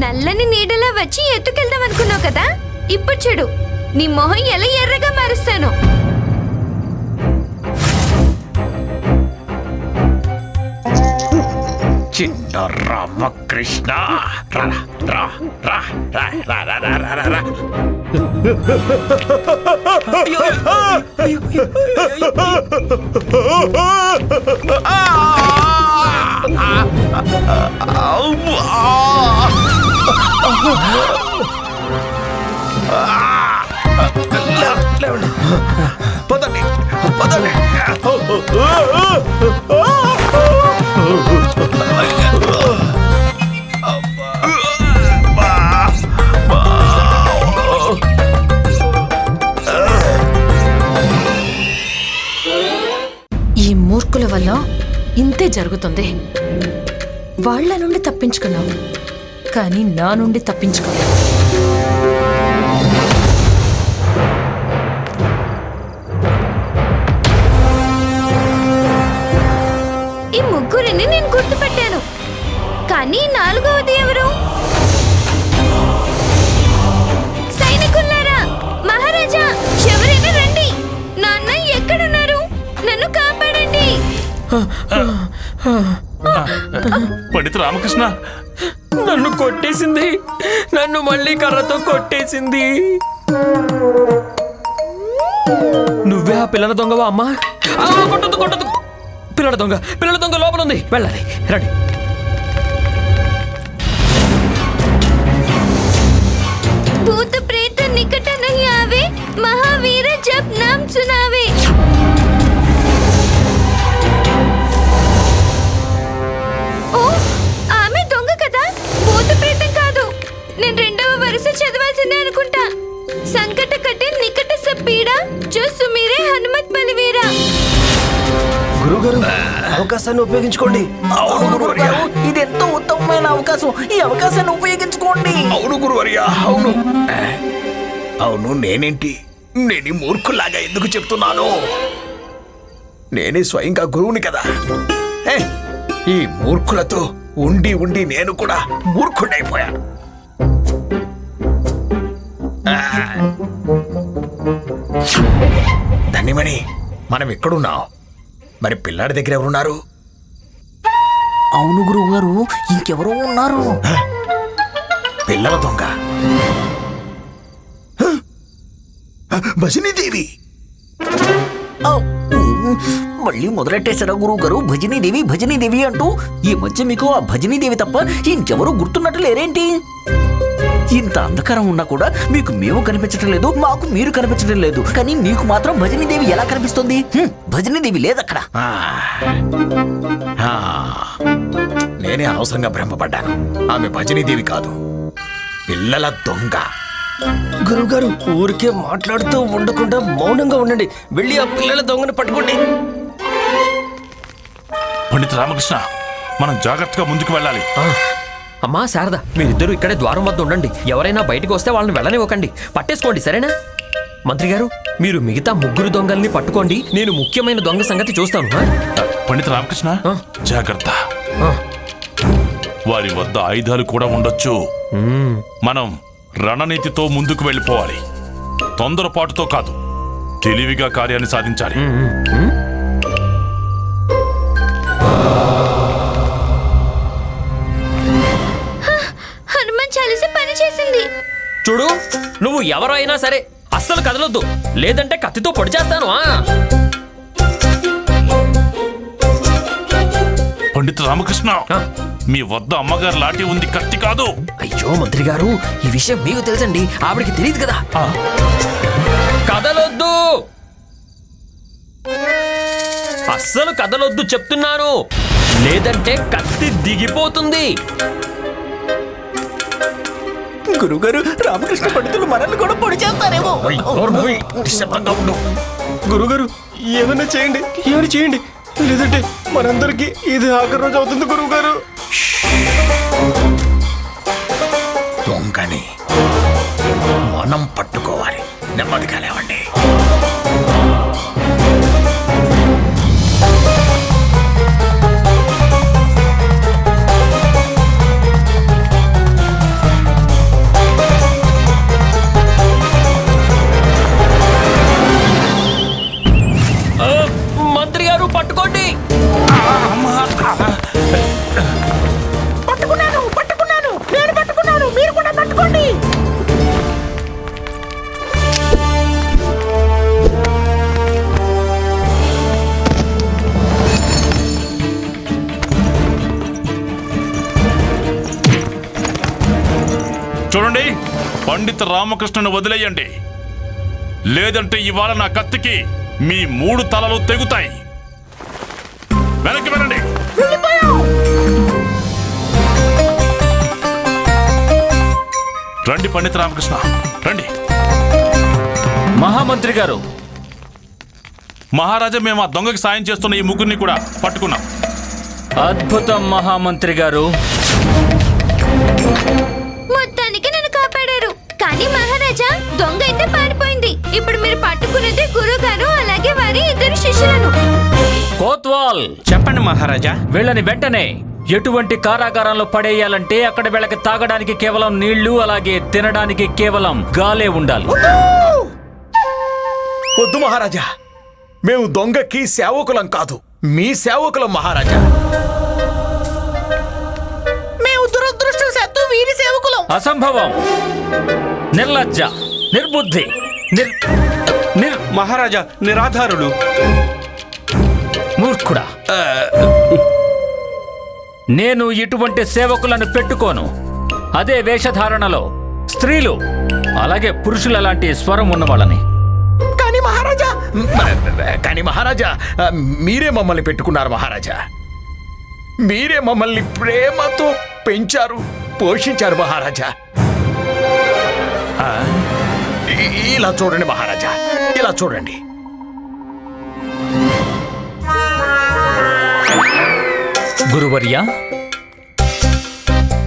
నల్లని నీడలా వచ్చి ఎత్తుకెళ్దాం అనుకున్నావు కదా ఇప్పుడు చూడు నీ మొహం ఎలా ఎర్రగా మారుస్తాను చిన్న రామకృష్ణ రా రా రా రా రా రా రా రా రా రా పదండి పదండి ఈ మూర్ఖుల వల్ల ఇంతే జరుగుతుంది. వాళ్ళ నుండి తప్పించుకున్నావు కానీ నా నుండి తప్పించుకోలేవు ఈ ముగ్గురిని నేను గుర్తుపట్టాను. కానీ నాలుగవది ఎవరు? సైనికులారా మహారాజా ఎవరైనా రండి. నాన్న ఎక్కడున్నారు? నన్ను కాపాడండి. పండిత రామకృష్ణ నన్ను కొట్టేసింది. నన్ను మళ్ళీ కర్రతో కొట్టేసింది. నువ్వే ఆ పిల్లల దొంగవా అమ్మా? కొట్టదు కొట్టదు పిల్లల దొంగ పిల్లల దొంగ లోపల ఉంది. వెళ్ళాలి రండి. సపీడ జో సుమీరే హనుమత్ బలివీరా. గురుగారు అవకాశాన్ని ఉపయోగించుకోండి. అవును గురువర్య. ఇది ఎంతో ఉత్తమమైన అవకాశం. ఈ అవకాశాన్ని ఉపయోగించుకోండి. అవును గురువర్య అవును. అవును నేనేంటి? నేను మూర్ఖులాగా ఎందుకు చెప్తున్నాను? నేనే స్వయంగా గురువుని కదా. ఏ, ఈ మూర్ఖులతో ఉండి ఉండి నేను కూడా మూర్ఖుడైపోయాను. ధన్యమణి మనం ఎక్కడున్నాం? మరి పిల్లాడి దగ్గర ఎవరున్నారు? అవును గురువు గారు ఇంకెవరో ఉన్నారు. పిల్లల దొంగ. భజనీదేవి! మళ్ళీ మొదలెట్టేశారా గురువు గారు భజనీదేవి భజనీదేవి అంటూ ఈ మధ్య మీకు ఆ భజనీదేవి తప్ప ఇంకెవరూ గుర్తున్నట్టు లేరేంటి? ఇంత అంధకారం ఉన్నా కూడా మీకు మేము కనిపించడం లేదు మాకు మీరు కనిపించడం లేదు. కానీ మీకు మాత్రం భజనీదేవి ఎలా కనిపిస్తుంది? భజనీదేవి లేదక్కడ. ఆ. ఆ. నేనే అనవసరంగా భ్రమపడ్డాను. ఆమె భజనీదేవి కాదు. పిల్లల దొంగ. గురువుగారు ఊరికే మాట్లాడుతూ ఉండకుండా మౌనంగా ఉండండి. వెళ్ళి ఆ పిల్లల దొంగను పట్టుకోండి. పండిత రామకృష్ణ మనం జాగ్రత్తగా ముందుకు వెళ్ళాలి. అమ్మా శారద మీరిద్దరూ ఇక్కడే ద్వారం వద్ద ఉండండి. ఎవరైనా బయటకు వస్తే వాళ్ళని వెళ్ళనివ్వకండి. పట్టేసుకోండి సరేనా? మంత్రి గారు మీరు మిగతా ముగ్గురు దొంగల్ని పట్టుకోండి. నేను ముఖ్యమైన దొంగ సంగతి చూస్తాను? పండిత రామకృష్ణ. జాగ్రత్త. వారి వద్ద ఆయుధాలు కూడా ఉండొచ్చు. మనం రణనీతితో ముందుకు వెళ్ళిపోవాలి. తొందరపాటుతో కాదు తెలివిగా కార్యాన్ని సాధించాలి. చూడు నువ్వు ఎవరైనా సరే అస్సలు కదలొద్దు. లేదంటే కత్తితో పొడి చేస్తాను పండిత రామకృష్ణ. మీ వద్ద అమ్మగారు లాఠీ ఉంది కత్తి కాదు. అయ్యో మంత్రి గారు ఈ విషయం మీకు తెలుసండి ఆవిడకి తెలియదు కదా. కదలొద్దు. అస్సలు కదలొద్దు చెప్తున్నాను. లేదంటే కత్తి దిగిపోతుంది. గురుగారు రామకృష్ణ పండితులు మనల్ని కూడా పొడి చేస్తారేమో. గురుగారు ఏమైనా చేయండి ఏమైనా చేయండి. లేదంటే మనందరికి ఇది ఆఖరి రోజు అవుతుంది గురువుగారు దొంగని మనం పట్టుకోవాలి. నెమ్మదిగా లేవండి. చూడండి పండిత రామకృష్ణను వదిలేయండి. లేదంటే ఇవాళ నా కత్తికి మీ మూడు తలలు తెగుతాయి. వెనక్కి వెళ్ళండి. రండి పండిత రామకృష్ణ రండి. మహామంత్రి గారు మహారాజా మేము ఆ దొంగకి సాయం చేస్తున్న ఈ ముగ్గురిని కూడా పట్టుకున్నాం. అద్భుతం మహామంత్రి గారు. శిష్యులను కోత్వాల్! చెప్పండి మహారాజా. వీళ్ళని వెంటనే ఎటువంటి కారాగారంలో పడేయాలంటే అక్కడ వీళ్ళకి తాగడానికి కేవలం నీళ్ళు అలాగే తినడానికి కేవలం గాలే ఉండాలి. వద్దు! మహారాజా. మేము దొంగకి సేవకులం కాదు. మీ సేవకులం మహారాజా. మేము వీరి సేవకులం. అసంభవం. నిర్లజ్జ. నిర్బుద్ధి. నిర్ నిర్ మహారాజా నిరాధారులు. మూర్ఖుడా. నేను ఇటువంటి సేవకులను పెట్టుకోను. అదే వేషధారణలో స్త్రీలు అలాగే పురుషుల లాంటి స్వరం ఉన్న వాళ్ళని కానీ మహారాజా కానీ మహారాజా మీరే మమ్మల్ని పెట్టుకున్నారు మహారాజా. మీరే మమ్మల్ని ప్రేమతో పెంచారు పోషించారు మహారాజా. ఇలా చూడండి మహారాజా ఇలా చూడండి. గురువర్య?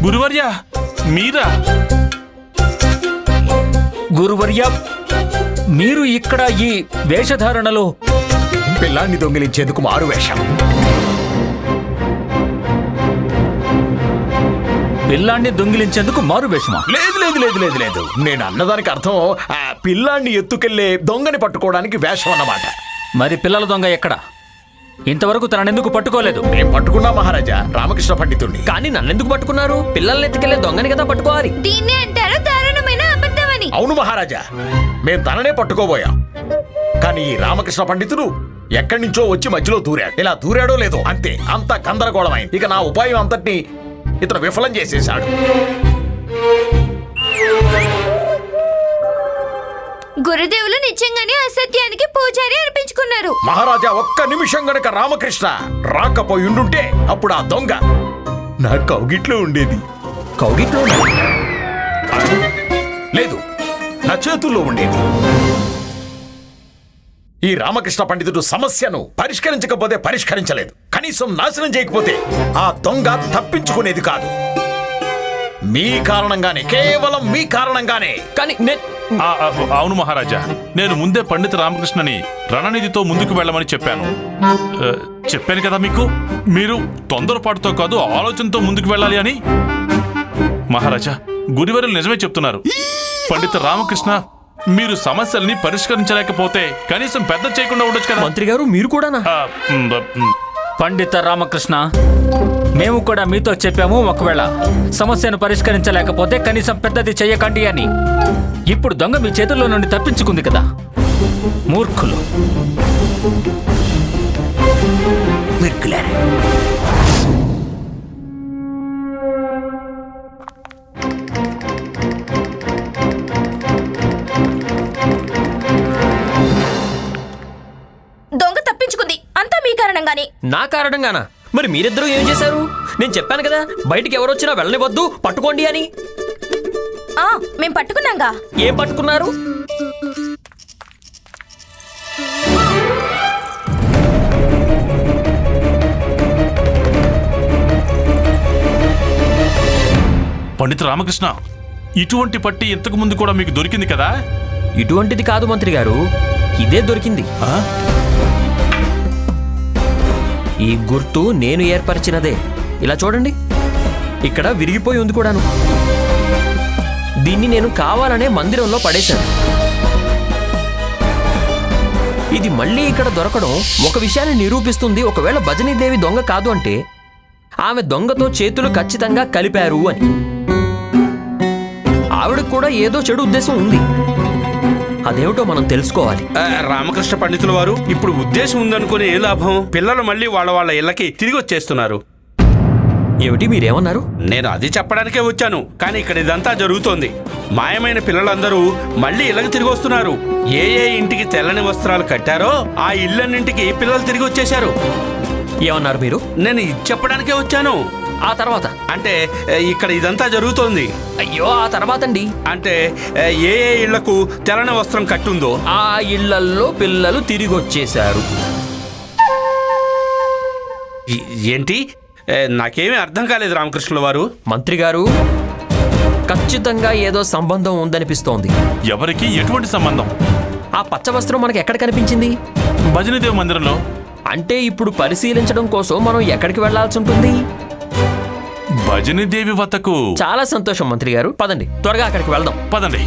గురువర్య మీరా? గురువర్య మీరు ఇక్కడ ఈ వేషధారణలో పిల్లాన్ని దొంగిలించేందుకు మారు వేషం. పిల్లాన్ని దొంగిలించేందుకు మారు వేషమా? లేదు లేదు లేదు లేదు లేదు. నేను అన్నదానికి అర్థం ఆ పిల్లాన్ని ఎత్తుకెళ్ళే దొంగని పట్టుకోవడానికి వేషం అన్నమాట. మరి పిల్లల దొంగ ఎక్కడ? ఇంతవరకు తననెందుకు పట్టుకోలేదు? నేను పట్టుకున్నా మహారాజా రామకృష్ణ పండితుణ్ణి. కానీ నన్నెందుకు పట్టుకున్నారు? పిల్లల్ని ఎత్తుకెళ్ళే దొంగని కదా పట్టుకోవాలి. దీన్నే అంటారు దారుణమైన అబద్ధమని. అవును మహారాజా మేం తననే పట్టుకోబోయాం. కానీ ఈ రామకృష్ణ పండితుడు ఎక్కడి నుంచో వచ్చి మధ్యలో దూరాడు. ఇలా దూరాడో లేదో అంతే అంత గందరగోళమైంది. ఇక నా ఉపాయం అంతటిని ఇతను విఫలం చేసేశాడు. గురుదేవులు నిజంగానే అసత్యానికి పూజారి అర్పించుకున్నారు మహారాజా ఒక్క నిమిషం గనక రామకృష్ణ రాకపోయి ఉండుంటే అప్పుడు ఆ దొంగ నా కౌగిట్లో ఉండేది. కౌగిట్లో లేదు నా చేతుల్లో ఉండేది. ఈ రామకృష్ణ పండితుడు సమస్యను పరిష్కరించకపోతే పరిష్కరించలేదు. కనీసం నాశనం చేయకపోతే ఆ దొంగ తప్పించుకునేది కాదు. మీ కారణంగానే కేవలం మీ కారణంగానే. కానీ అవును మహారాజా. నేను ముందే పండిత రామకృష్ణని రణనిధితో ముందుకు వెళ్ళమని చెప్పాను. చెప్పాను కదా మీకు? మీరు తొందరపాటుతో కాదు ఆలోచనతో ముందుకు వెళ్ళాలి అని? మహారాజా గురువారులు నిజమే చెప్తున్నారు. పండిత రామకృష్ణ మీరు సమస్యల్ని పరిష్కరించలేకపోతే కనీసం పెద్ద చేయకుండా ఉండొచ్చు కదా? మంత్రి గారు మీరు మ్, పండిత రామకృష్ణ మేము కూడా మీతో చెప్పాము ఒకవేళ సమస్యను పరిష్కరించలేకపోతే కనీసం పెద్దది చెయ్యకండి అని. ఇప్పుడు దొంగ మీ చేతుల్లో నుండి తప్పించుకుంది కదా. మూర్ఖులు. మిర్కులారా? కారణంగానే నా కారణంగానా? మరి మీరిద్దరూ ఏం చేశారు? నేను చెప్పాను కదా బయటికి ఎవరొచ్చినా వెళ్ళనివద్దు పట్టుకోండి అని. ఆ మేం పట్టుకున్నాంగా. ఏం పట్టుకున్నారు? పండిత రామకృష్ణ ఇటువంటి పట్టి ఇంతకు ముందు కూడా మీకు దొరికింది కదా? ఇటువంటిది కాదు మంత్రి గారు ఇదే దొరికింది. ఆ? ఈ గుర్తు నేను ఏర్పరిచినదే. ఇలా చూడండి. ఇక్కడ విరిగిపోయి ఉంది కూడాను. దీన్ని నేను కావాలనే మందిరంలో పడేశాను. ఇది మళ్ళీ ఇక్కడ దొరకడం ఒక విషయాన్ని నిరూపిస్తుంది. ఒకవేళ భజనీదేవి దొంగ కాదు అంటే ఆమె దొంగతో చేతులు ఖచ్చితంగా కలిపారు అని. ఆవిడకు కూడా ఏదో చెడు ఉద్దేశం ఉంది. అదేమిటో మనం తెలుసుకోవాలి. రామకృష్ణ పండితుల వారు ఇప్పుడు ఉద్దేశం ఉందనుకునే ఏ లాభం? పిల్లలు మళ్ళీ వాళ్ళ వాళ్ళ ఇళ్ళకి తిరిగి వచ్చేస్తున్నారు. ఏమిటి మీరేమన్నారు? నేను అది చెప్పడానికే వచ్చాను కానీ ఇక్కడ ఇదంతా జరుగుతోంది. మాయమైన పిల్లలందరూ మళ్ళీ ఇళ్ళకి తిరిగి వస్తున్నారు. ఏ ఏ ఇంటికి తెల్లని వస్త్రాలు కట్టారో ఆ ఇళ్ళన్నింటికి పిల్లలు తిరిగి వచ్చేశారు. ఏమన్నారు మీరు? నేను ఇది చెప్పడానికే వచ్చాను. ఆ తర్వాత? అంటే ఇక్కడ ఇదంతా జరుగుతోంది. అయ్యో ఆ తర్వాత అండి అంటే ఏ, ఏ ఇళ్ళకు తెల్లని వస్త్రం కట్టుందో? ఆ ఇళ్ళల్లో పిల్లలు తిరిగి వచ్చేశారు ఏంటి? నాకేమీ అర్థం కాలేదు రామకృష్ణుల వారు. మంత్రి గారు ఖచ్చితంగా ఏదో సంబంధం ఉందనిపిస్తోంది. ఎవరికి ఎటువంటి సంబంధం? ఆ పచ్చ వస్త్రం మనకి ఎక్కడ కనిపించింది? భజనీదేవి మందిరంలో. అంటే ఇప్పుడు పరిశీలించడం కోసం మనం ఎక్కడికి వెళ్ళాల్సి ఉంటుంది? భజనీదేవి వద్దకు. చాలా సంతోషం మంత్రి గారు. పదండి త్వరగా అక్కడికి వెళ్దాం. పదండి.